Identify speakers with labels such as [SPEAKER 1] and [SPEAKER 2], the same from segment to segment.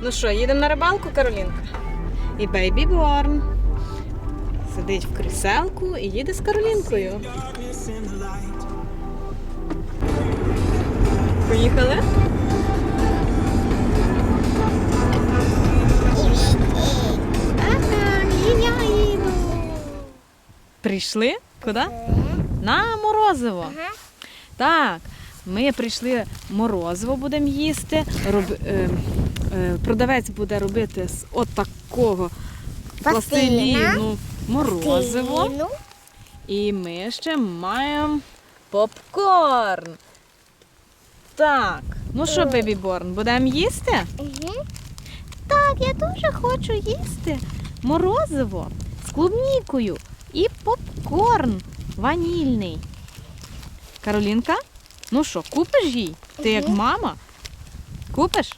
[SPEAKER 1] Ну що, їдемо на рибалку, Каролінка? І Бейбі Борн сидить в кріселку і їде з Каролінкою. Поїхали? Прийшли? Куди? На морозиво. Так, ми прийшли морозиво будемо їсти. Роб... е, продавець буде робити з отакого пластиліну морозиво. І ми ще маємо попкорн. Так, ну що. Бебі Борн, будемо їсти? Так, я дуже хочу їсти морозиво з клубнікою і попкорн ванільний. Каролінка, ну що, купиш їй? Ти як мама? Купиш?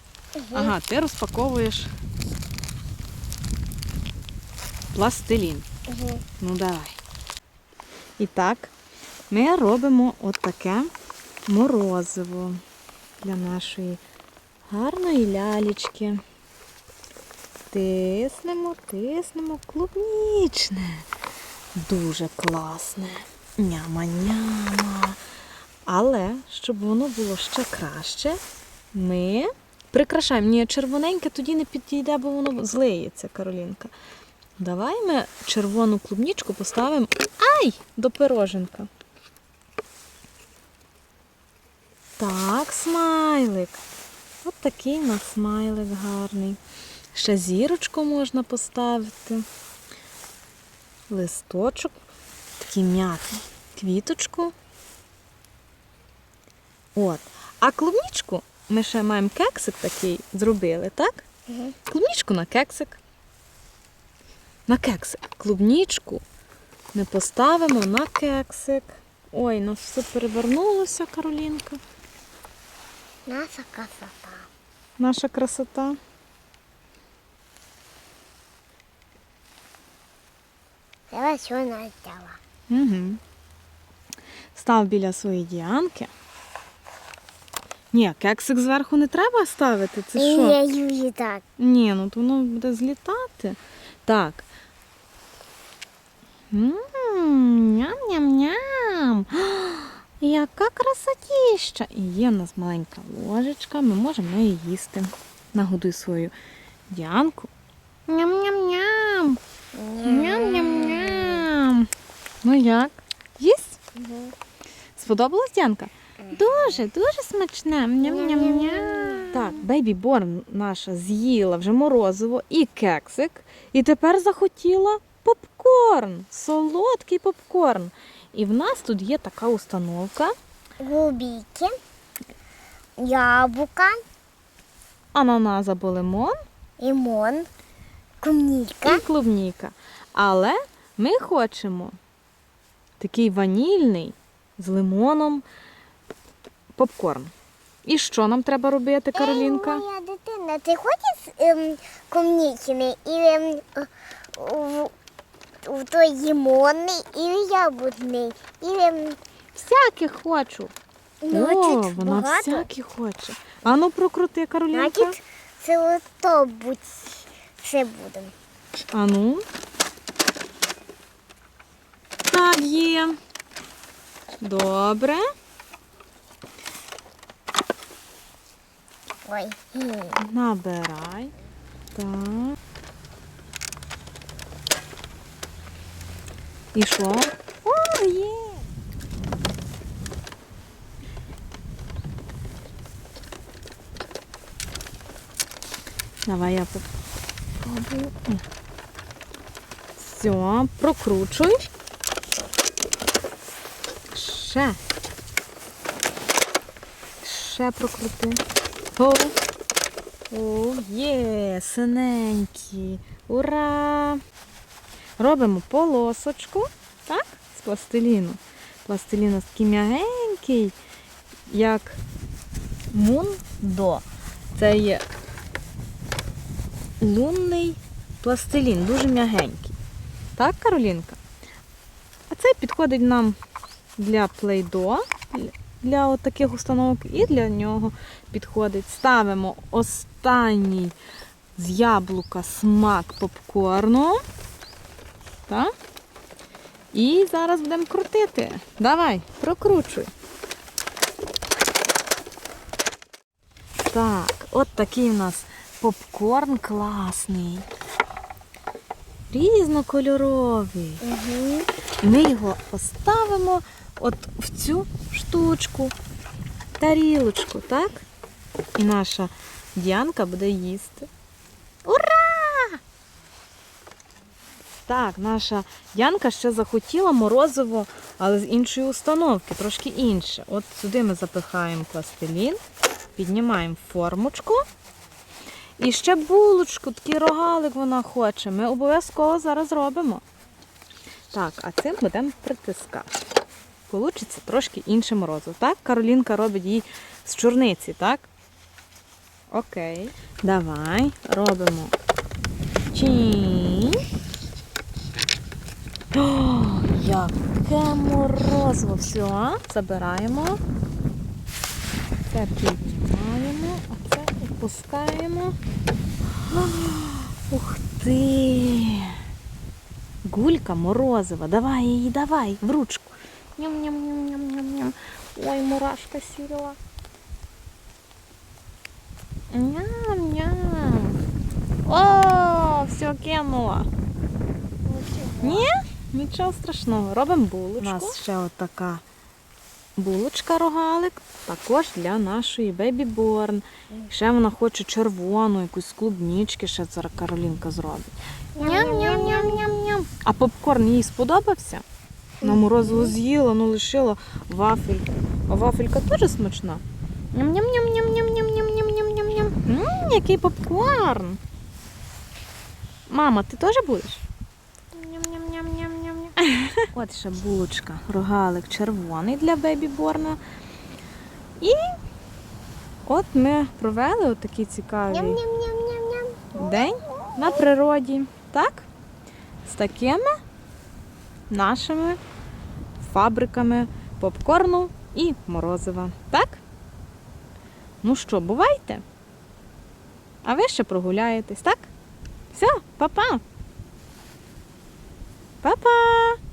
[SPEAKER 1] Ага, ти розпаковуєш пластилін.
[SPEAKER 2] Мгм.
[SPEAKER 1] Ну давай. І так, ми робимо отаке морозиво для нашої гарної лялечки. Тиснемо, тиснемо клубнічне. Дуже класне. Няма-няма. Але, щоб воно було ще краще, ми прикрашаємо. Ні, червоненьке тоді не підійде, бо воно злиється, Каролінка. Давай ми червону клубнічку поставимо ай! до пироженка. Так, смайлик. От такий у нас смайлик гарний. Ще зірочку можна поставити. Листочок, такий м'який, квіточку. От. А клубнічку ми ще маємо кексик такий зробили, так?
[SPEAKER 2] Мгм.
[SPEAKER 1] Клубнічку на кексик. На кексик. Клубнічку ми поставимо на кексик. Ой, у нас все перевернулося, Каролінка.
[SPEAKER 2] Наша красота.
[SPEAKER 1] Наша красота.
[SPEAKER 2] Я все.
[SPEAKER 1] Угу. Став біля своєї діанки. Ні, кексик зверху не треба ставити. Це що?
[SPEAKER 2] Я люблю так.
[SPEAKER 1] Ні, ну то воно буде злітати. Так. Ням-ням-ням. Яка красотіща! І є в нас маленька ложечка, ми можемо неї їсти. Нагодуй свою Діанку. Ням-ням-ням. Ням-ням-ням. Ну як? Їсть? Сподобалась Діанка? Дуже, дуже смачне. Ням-ням-ням. Так, Бейбі Борн наша з'їла вже морозиво і кексик, і тепер захотіла попкорн, солодкий попкорн. І в нас тут є така установка.
[SPEAKER 2] Губики. Яблука.
[SPEAKER 1] Ананас або лимон
[SPEAKER 2] Лимон. Клубника.
[SPEAKER 1] і клубніка. Але ми хочемо такий ванільний з лимоном попкорн. І що нам треба робити, Каролінка?
[SPEAKER 2] Ей, моя дитина, ти хочеш ем, клубничний і ем, в, в той лимонний і яблучний. І ем,
[SPEAKER 1] Всяке хочу.
[SPEAKER 2] ну,
[SPEAKER 1] О, вона
[SPEAKER 2] багато.
[SPEAKER 1] всякі хоче. А ну прокрути, Каролінка.
[SPEAKER 2] Значить, це ото будь це буде.
[SPEAKER 1] А ну. Так, є. Добре.
[SPEAKER 2] Ой.
[SPEAKER 1] Набирай. Так. І що? О, є. Давай я попробую. Все, прокручуй. Ще. Ще прокрути. О, о, є, синенькі. Ура! Робимо полосочку, так? З пластиліну. Пластилін у нас такий м'ягенький, як мундо. Це є лунний пластилін, дуже м'ягенький. Так, Каролінка? А цей підходить нам для плейдо, для от таких установок, і для нього підходить. Ставимо останній з яблука смак попкорну. Так? І зараз будемо крутити. Давай, прокручуй. Так, от такий у нас попкорн класний. Різнокольоровий.
[SPEAKER 2] Угу.
[SPEAKER 1] Ми його поставимо от в цю штучку, тарілочку, так? І наша Діанка буде їсти. Ура! Так, наша Янка ще захотіла морозиво, але з іншої установки, трошки інше. От сюди ми запихаємо пластилін, піднімаємо формочку. І ще булочку, такий рогалик вона хоче. Ми обов'язково зараз робимо. Так, а цим будемо притискати. Получиться трошки інше морозиво. Так, Каролінка робить її з чорниці, так? Окей. Давай робимо. Чинь. О, яке морозиво. Все, забираємо. Це піднімаємо, опускаємо. О, Ух ти! Гулька морозива. Давай її, давай, в ручку. Ням-ням-ням-ням-ням-ням. Ой, мурашка сіла. Ням-ням. О, все кинула. Ні? Нічого страшного. Робимо булочку. У нас ще отака Булочка рогалик. Також для нашої бебі Борн. Ще вона хоче червону, якусь з клубнічки, ще зараз Каролінка зробить. Ням-ням-ням-ням-ням. А попкорн їй сподобався? На морозиво з'їла, ну лишила вафель. А вафелька теж смачна. Ням-ням-ням-ням-ням-ням-ням-ням-ням. Мм, який попкорн. Мама, ти теж будеш? От ще булочка, рогалик червоний для бебі Борна. І от ми провели от такий цікавий день на природі. Так? З такими нашими фабриками попкорну і морозива. Так? Ну що, бувайте? А ви ще прогуляєтесь, так? Все, па-па! Па-па!